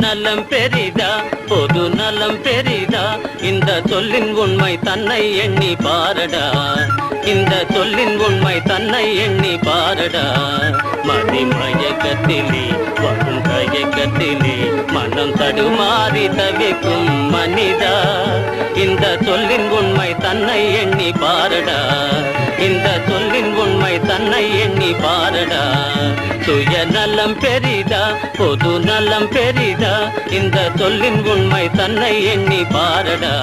நலம் பெரிதா பொது நலம் பெரிதா இந்த சொல்லின் உண்மை தன்னை எண்ணி பாரடா. இந்த சொல்லின் உண்மை தன்னை எண்ணி பாரடா. கட்டிலே வரும் கயக்கத்திலே மனம் தடுமாறி தவிக்கும் மனிதா இந்த சொல்லின் உண்மை தன்னை எண்ணி பாரடா. இந்த சொல்லின் உண்மை தன்னை எண்ணி பாரடா. சுயநலம் பெரிதா பொது நலம் பெரிதா. இந்த சொல்லின் உண்மை தன்னை எண்ணி பாரடா.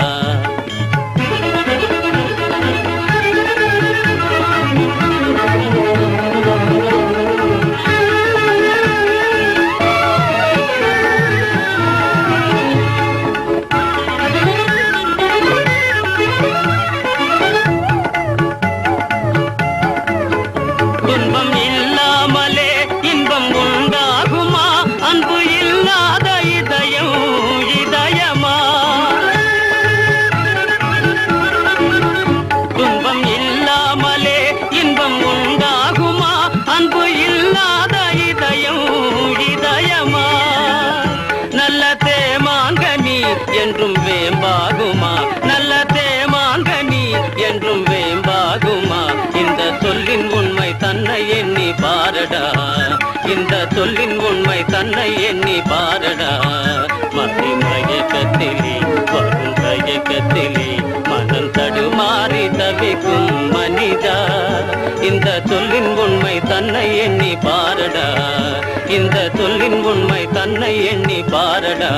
துன்பம் இல்லாமலே இன்பம் உண்டாகுமா? அன்பு இல்லாத இதயம் இதயமா? துன்பம் இல்லாமலே இன்பம் உண்டாகுமா? அன்பு இல்லாத இதயம் இதயமா? நல்ல தேமாங்க நீ என்றும் வேம்பாகுமா? நல்ல தேமாங்க நீ என்றும் வேம்பாகுமா? பாரடா. இந்த சொல்லின் உண்மை தன்னை எண்ணி பாரடா. மதி மயக்கத்திலே வரும் கயக்கத்திலே மனம் தடுமாறி தவிக்கும் மனிதா. இந்த சொல்லின் உண்மை தன்னை எண்ணி பாரடா. இந்த சொல்லின் உண்மை தன்னை எண்ணி பாரடா.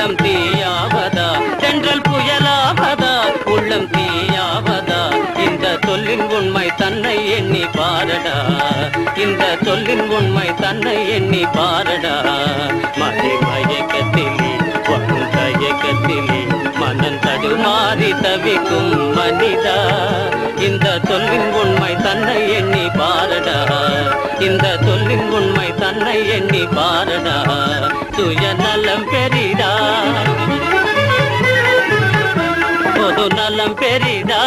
உள்ளம் தீயாவதா? தென்றல் புயலாவதா? உள்ளம் தீயாவதா? இந்த சொல்லின் உண்மை தன்னை எண்ணி பாரடா. இந்த சொல்லின் உண்மை தன்னை எண்ணி பாரடா. மதி மயக்கத்திலே வரும் தயக்கத்திலே மனம் தடுமாறி தவிக்கும் மனிதா. இந்த சொல்லின் உண்மை தன்னை எண்ணி பாரடா. இந்த சொல்லின் உண்மை தன்னை எண்ணி பாரடா. சுயநலம் பெரிதா பொது நலம் பெரிதா?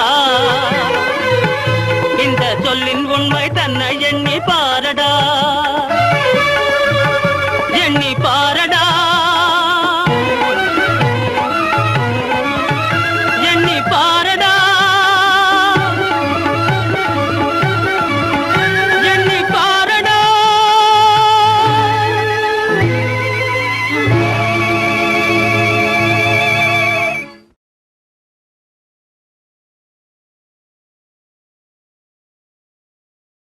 இந்த சொல்லின் உண்மை தன்னை எண்ணி பாரடா.